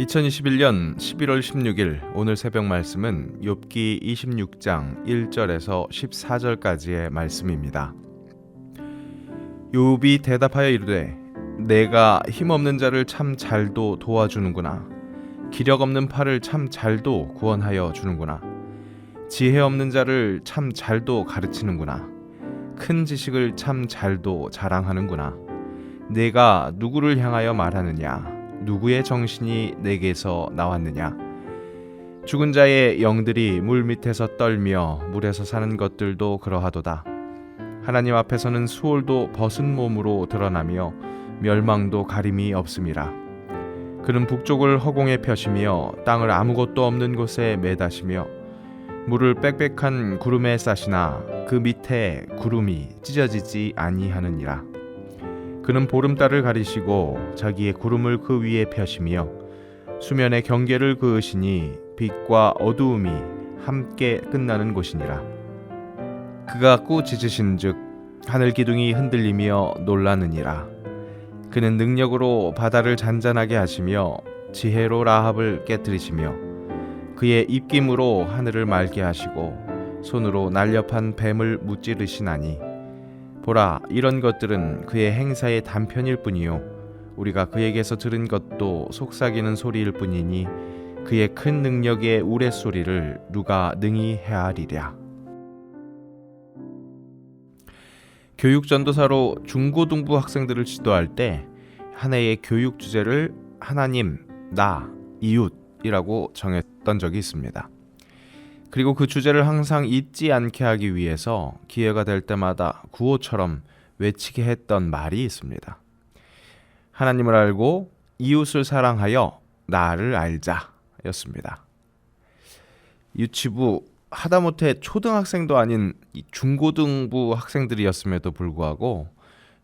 2021년 11월 16일 오늘 새벽 말씀은 욥기 26장 1절에서 14절까지의 말씀입니다. 욥이 대답하여 이르되 내가 힘없는 자를 참 잘도 도와주는구나. 기력 없는 팔을 참 잘도 구원하여 주는구나. 지혜 없는 자를 참 잘도 가르치는구나. 큰 지식을 참 잘도 자랑하는구나. 내가 누구를 향하여 말하느냐 누구의 정신이 내게서 나왔느냐? 죽은 자의 영들이 물 밑에서 떨며 물에서 사는 것들도 그러하도다. 하나님 앞에서는 수월도 벗은 몸으로 드러나며 멸망도 가림이 없음이라. 그는 북쪽을 허공에 펴시며 땅을 아무것도 없는 곳에 매다시며 물을 빽빽한 구름에 싸시나 그 밑에 구름이 찢어지지 아니하느니라. 그는 보름달을 가리시고 자기의 구름을 그 위에 펴시며 수면의 경계를 그으시니 빛과 어두움이 함께 끝나는 곳이니라. 그가 꾸짖으신즉 하늘 기둥이 흔들리며 놀라느니라. 그는 능력으로 바다를 잔잔하게 하시며 지혜로 라합을 깨뜨리시며 그의 입김으로 하늘을 맑게 하시고 손으로 날렵한 뱀을 무찌르시나니 보라 이런 것들은 그의 행사의 단편일 뿐이요 우리가 그에게서 들은 것도 속삭이는 소리일 뿐이니 그의 큰 능력의 우레소리를 누가 능히 헤아리랴 교육 전도사로 중고등부 학생들을 지도할 때 한 해의 교육 주제를 하나님, 나, 이웃이라고 정했던 적이 있습니다. 그리고 그 주제를 항상 잊지 않게 하기 위해서 기회가 될 때마다 구호처럼 외치게 했던 말이 있습니다. 하나님을 알고 이웃을 사랑하여 나를 알자 였습니다. 유치부 하다못해 초등학생도 아닌 중고등부 학생들이었음에도 불구하고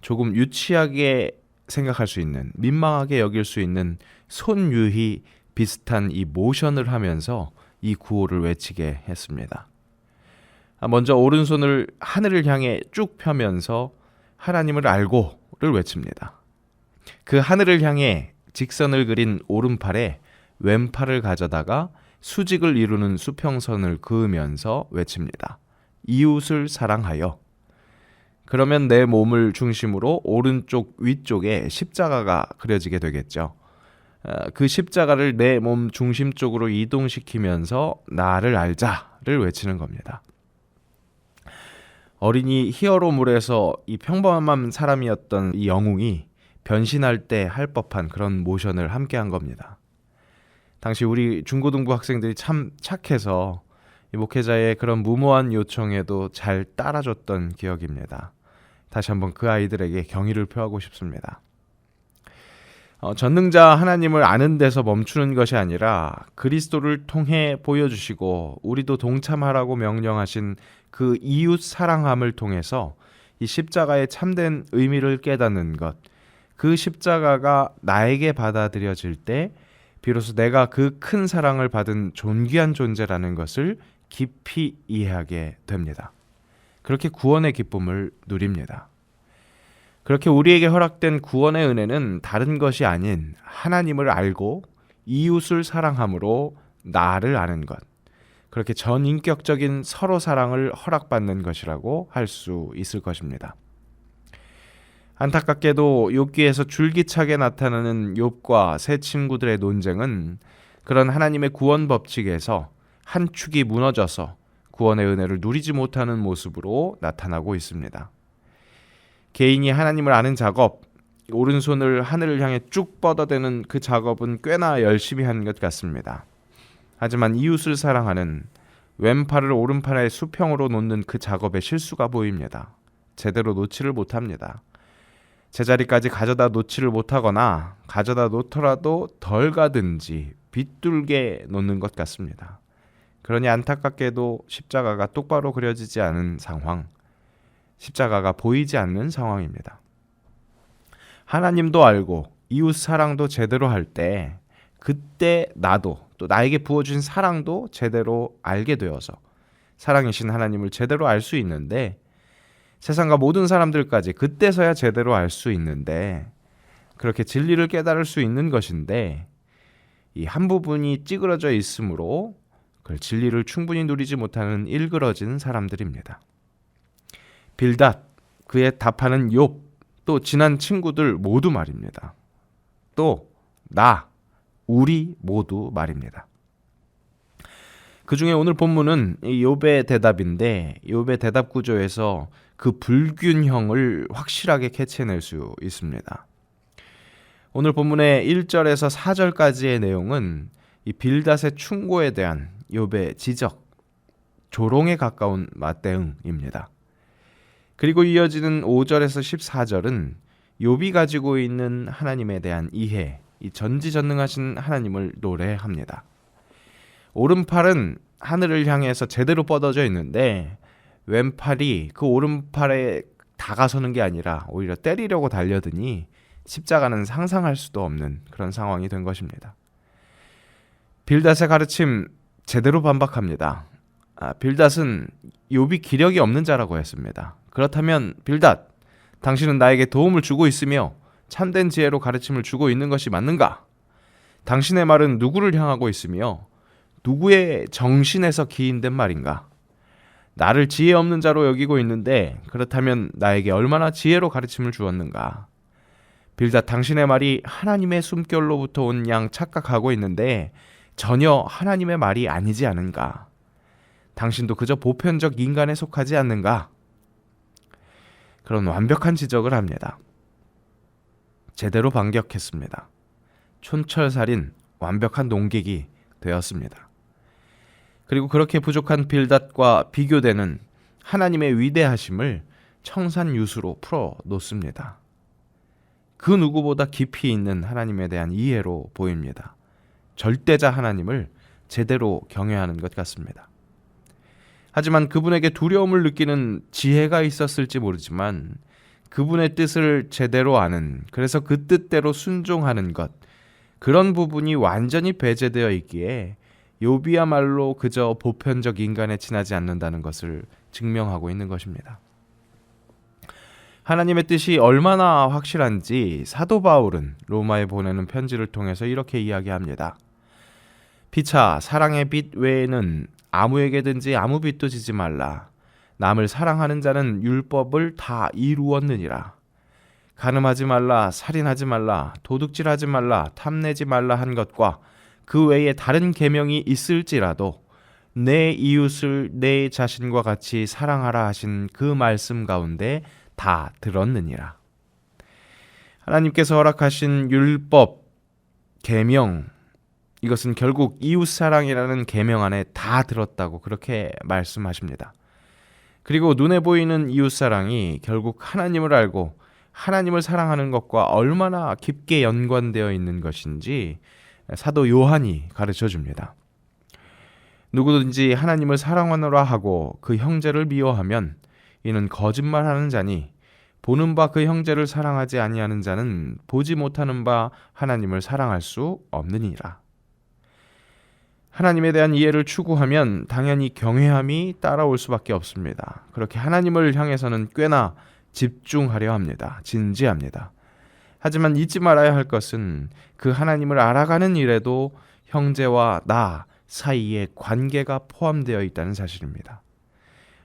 조금 유치하게 생각할 수 있는 민망하게 여길 수 있는 손유희 비슷한 이 모션을 하면서 이 구호를 외치게 했습니다. 아, 먼저 오른손을 하늘을 향해 쭉 펴면서 하나님을 알고를 외칩니다. 그 하늘을 향해 직선을 그린 오른팔에 왼팔을 가져다가 수직을 이루는 수평선을 그으면서 외칩니다. 이웃을 사랑하여 그러면 내 몸을 중심으로 오른쪽 위쪽에 십자가가 그려지게 되겠죠. 그 십자가를 내 몸 중심 쪽으로 이동시키면서 나를 알자를 외치는 겁니다. 어린이 히어로물에서 이 평범한 사람이었던 이 영웅이 변신할 때 할 법한 그런 모션을 함께 한 겁니다. 당시 우리 중고등부 학생들이 참 착해서 목회자의 그런 무모한 요청에도 잘 따라줬던 기억입니다. 다시 한번 그 아이들에게 경의를 표하고 싶습니다. 어, 전능자 하나님을 아는 데서 멈추는 것이 아니라 그리스도를 통해 보여주시고 우리도 동참하라고 명령하신 그 이웃 사랑함을 통해서 이 십자가의 참된 의미를 깨닫는 것, 그 십자가가 나에게 받아들여질 때 비로소 내가 그 큰 사랑을 받은 존귀한 존재라는 것을 깊이 이해하게 됩니다. 그렇게 구원의 기쁨을 누립니다. 그렇게 우리에게 허락된 구원의 은혜는 다른 것이 아닌 하나님을 알고 이웃을 사랑함으로 나를 아는 것. 그렇게 전인격적인 서로 사랑을 허락받는 것이라고 할 수 있을 것입니다. 안타깝게도 욥기에서 줄기차게 나타나는 욥과 새 친구들의 논쟁은 그런 하나님의 구원 법칙에서 한 축이 무너져서 구원의 은혜를 누리지 못하는 모습으로 나타나고 있습니다. 개인이 하나님을 아는 작업, 오른손을 하늘을 향해 쭉 뻗어대는 그 작업은 꽤나 열심히 한 것 같습니다. 하지만 이웃을 사랑하는 왼팔을 오른팔의 수평으로 놓는 그 작업에 실수가 보입니다. 제대로 놓지를 못합니다. 제자리까지 가져다 놓지를 못하거나 가져다 놓더라도 덜 가든지 비뚤게 놓는 것 같습니다. 그러니 안타깝게도 십자가가 똑바로 그려지지 않은 상황, 십자가가 보이지 않는 상황입니다. 하나님도 알고 이웃 사랑도 제대로 할 때 그때 나도 또 나에게 부어준 사랑도 제대로 알게 되어서 사랑이신 하나님을 제대로 알 수 있는데 세상과 모든 사람들까지 그때서야 제대로 알 수 있는데 그렇게 진리를 깨달을 수 있는 것인데 이 한 부분이 찌그러져 있으므로 그 진리를 충분히 누리지 못하는 일그러진 사람들입니다. 빌닷 그의 답하는 욥 또 지난 친구들 모두 말입니다. 또 나 우리 모두 말입니다. 그 중에 오늘 본문은 이 욥의 대답인데 욥의 대답 구조에서 그 불균형을 확실하게 캐치해낼 수 있습니다. 오늘 본문의 1절에서 4절까지의 내용은 이 빌닷의 충고에 대한 욥의 지적, 조롱에 가까운 맞대응입니다. 그리고 이어지는 5절에서 14절은 욥이 가지고 있는 하나님에 대한 이해, 이 전지전능하신 하나님을 노래합니다. 오른팔은 하늘을 향해서 제대로 뻗어져 있는데 왼팔이 그 오른팔에 다가서는 게 아니라 오히려 때리려고 달려드니 십자가는 상상할 수도 없는 그런 상황이 된 것입니다. 빌닷의 가르침 제대로 반박합니다. 아, 빌닷은 욥이 기력이 없는 자라고 했습니다. 그렇다면 빌닷, 당신은 나에게 도움을 주고 있으며 참된 지혜로 가르침을 주고 있는 것이 맞는가? 당신의 말은 누구를 향하고 있으며 누구의 정신에서 기인된 말인가? 나를 지혜 없는 자로 여기고 있는데 그렇다면 나에게 얼마나 지혜로 가르침을 주었는가? 빌닷 당신의 말이 하나님의 숨결로부터 온 양 착각하고 있는데 전혀 하나님의 말이 아니지 않은가? 당신도 그저 보편적 인간에 속하지 않는가? 그런 완벽한 지적을 합니다. 제대로 반격했습니다. 촌철살인 완벽한 농객이 되었습니다. 그리고 그렇게 부족한 빌닷과 비교되는 하나님의 위대하심을 청산유수로 풀어 놓습니다. 그 누구보다 깊이 있는 하나님에 대한 이해로 보입니다. 절대자 하나님을 제대로 경외하는 것 같습니다. 하지만 그분에게 두려움을 느끼는 지혜가 있었을지 모르지만 그분의 뜻을 제대로 아는 그래서 그 뜻대로 순종하는 것 그런 부분이 완전히 배제되어 있기에 요비야말로 그저 보편적 인간에 지나지 않는다는 것을 증명하고 있는 것입니다. 하나님의 뜻이 얼마나 확실한지 사도 바울은 로마에 보내는 편지를 통해서 이렇게 이야기합니다. 피차 사랑의 빛 외에는 아무에게든지 아무 빚도 지지 말라. 남을 사랑하는 자는 율법을 다 이루었느니라. 가늠하지 말라, 살인하지 말라, 도둑질하지 말라, 탐내지 말라 한 것과 그 외에 다른 계명이 있을지라도 내 이웃을 내 자신과 같이 사랑하라 하신 그 말씀 가운데 다 들었느니라. 하나님께서 허락하신 율법, 계명, 이것은 결국 이웃 사랑이라는 계명 안에 다 들었다고 그렇게 말씀하십니다. 그리고 눈에 보이는 이웃 사랑이 결국 하나님을 알고 하나님을 사랑하는 것과 얼마나 깊게 연관되어 있는 것인지 사도 요한이 가르쳐 줍니다. 누구든지 하나님을 사랑하노라 하고 그 형제를 미워하면 이는 거짓말하는 자니 보는 바 그 형제를 사랑하지 아니하는 자는 보지 못하는 바 하나님을 사랑할 수 없느니라. 하나님에 대한 이해를 추구하면 당연히 경외함이 따라올 수밖에 없습니다. 그렇게 하나님을 향해서는 꽤나 집중하려 합니다. 진지합니다. 하지만 잊지 말아야 할 것은 그 하나님을 알아가는 일에도 형제와 나 사이에 관계가 포함되어 있다는 사실입니다.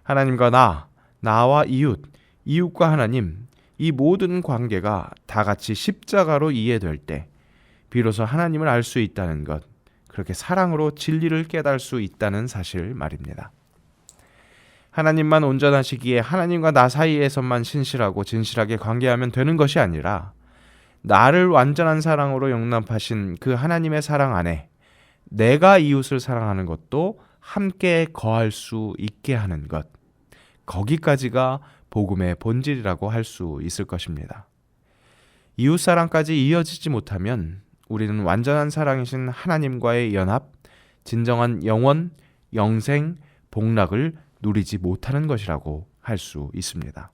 하나님과 나, 나와 이웃, 이웃과 하나님, 이 모든 관계가 다 같이 십자가로 이해될 때 비로소 하나님을 알 수 있다는 것, 그렇게 사랑으로 진리를 깨달을 수 있다는 사실 말입니다. 하나님만 온전하시기에 하나님과 나 사이에서만 신실하고 진실하게 관계하면 되는 것이 아니라 나를 완전한 사랑으로 용납하신 그 하나님의 사랑 안에 내가 이웃을 사랑하는 것도 함께 거할 수 있게 하는 것. 거기까지가 복음의 본질이라고 할 수 있을 것입니다. 이웃 사랑까지 이어지지 못하면 우리는 완전한 사랑이신 하나님과의 연합, 진정한 영원, 영생, 복락을 누리지 못하는 것이라고 할 수 있습니다.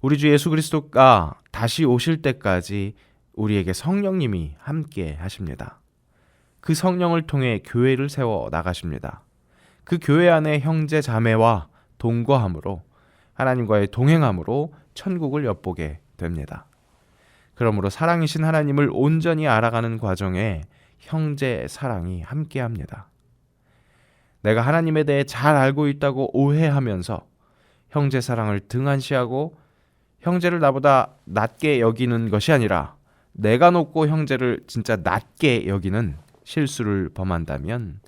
우리 주 예수 그리스도가 다시 오실 때까지 우리에게 성령님이 함께 하십니다. 그 성령을 통해 교회를 세워 나가십니다. 그 교회 안에 형제 자매와 동거함으로 하나님과의 동행함으로 천국을 엿보게 됩니다. 그러므로 사랑이신 하나님을 온전히 알아가는 과정에 형제 사랑이 함께합니다. 내가 하나님에 대해 잘 알고 있다고 오해하면서 형제 사랑을 등한시하고 형제를 나보다 낮게 여기는 것이 아니라 내가 높고 형제를 진짜 낮게 여기는 실수를 범한다면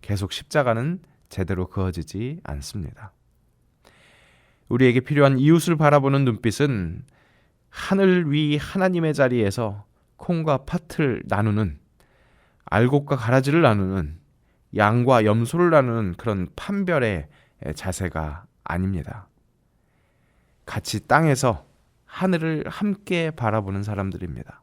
계속 십자가는 제대로 그어지지 않습니다. 우리에게 필요한 이웃을 바라보는 눈빛은 하늘 위 하나님의 자리에서 콩과 팥을 나누는 알곡과 가라지를 나누는 양과 염소를 나누는 그런 판별의 자세가 아닙니다. 같이 땅에서 하늘을 함께 바라보는 사람들입니다.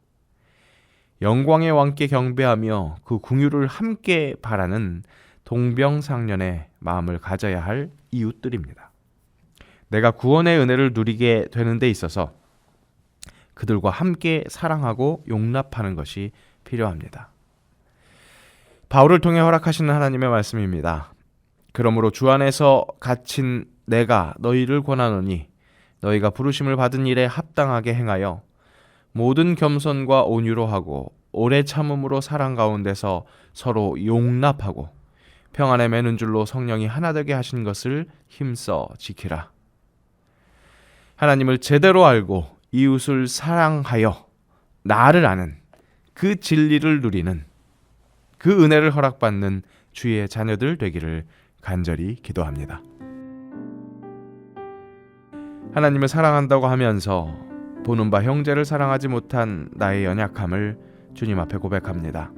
영광의 왕께 경배하며 그 궁유를 함께 바라는 동병상련의 마음을 가져야 할 이웃들입니다. 내가 구원의 은혜를 누리게 되는 데 있어서 그들과 함께 사랑하고 용납하는 것이 필요합니다. 바울을 통해 허락하시는 하나님의 말씀입니다. 그러므로 주 안에서 갇힌 내가 너희를 권하노니 너희가 부르심을 받은 일에 합당하게 행하여 모든 겸손과 온유로 하고 오래 참음으로 사랑 가운데서 서로 용납하고 평안에 매는 줄로 성령이 하나 되게 하신 것을 힘써 지키라. 하나님을 제대로 알고 이웃을 사랑하여 나를 아는 그 진리를 누리는 그 은혜를 허락받는 주의 자녀들 되기를 간절히 기도합니다. 하나님을 사랑한다고 하면서 보는 바 형제를 사랑하지 못한 나의 연약함을 주님 앞에 고백합니다.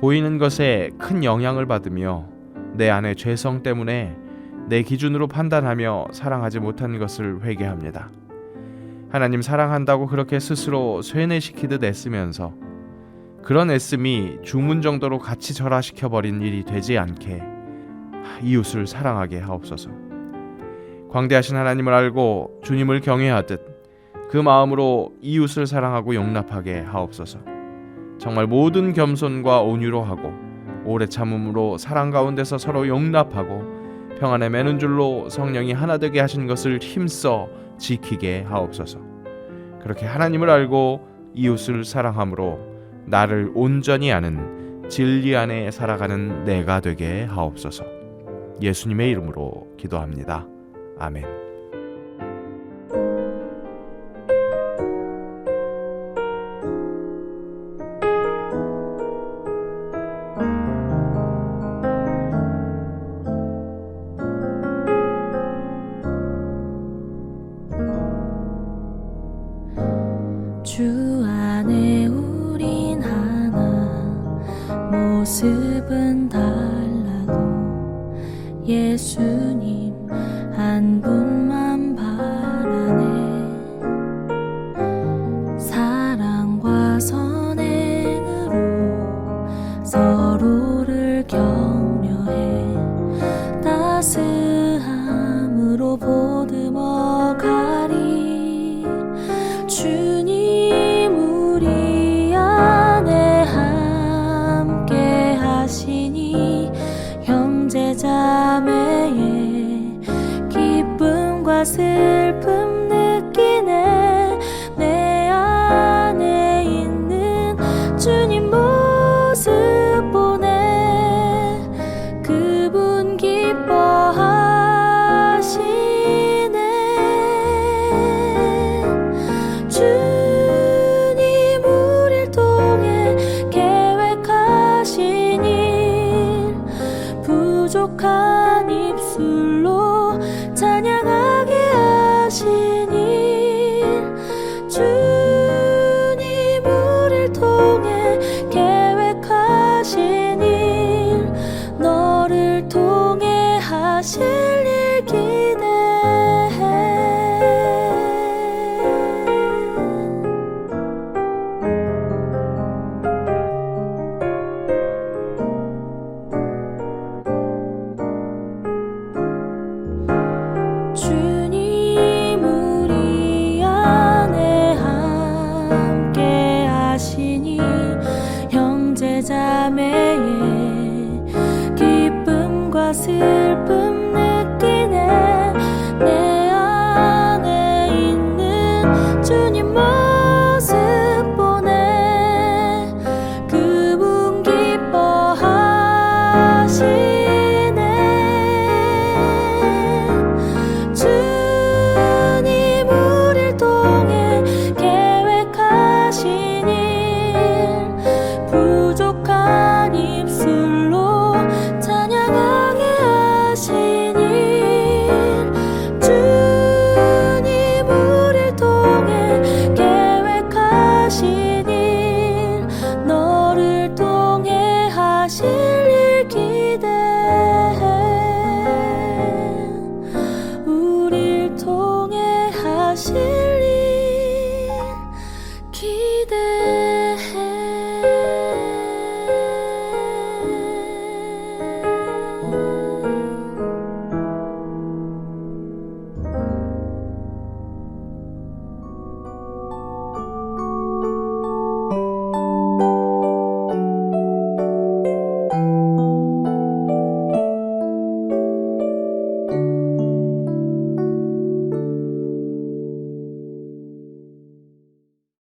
보이는 것에 큰 영향을 받으며 내 안의 죄성 때문에 내 기준으로 판단하며 사랑하지 못한 것을 회개합니다. 하나님 사랑한다고 그렇게 스스로 쇠뇌시키듯 애쓰면서 그런 애씀이 주문 정도로 같이 절하시켜 버린 일이 되지 않게 이웃을 사랑하게 하옵소서. 광대하신 하나님을 알고 주님을 경외하듯 그 마음으로 이웃을 사랑하고 용납하게 하옵소서. 정말 모든 겸손과 온유로 하고 오래 참음으로 사랑 가운데서 서로 용납하고 평안에 매는 줄로 성령이 하나 되게 하신 것을 힘써 지키게 하옵소서. 그렇게 하나님을 알고 이웃을 사랑함으로 나를 온전히 아는 진리 안에 살아가는 내가 되게 하옵소서. 예수님의 이름으로 기도합니다. 아멘. 예수님. 슬픔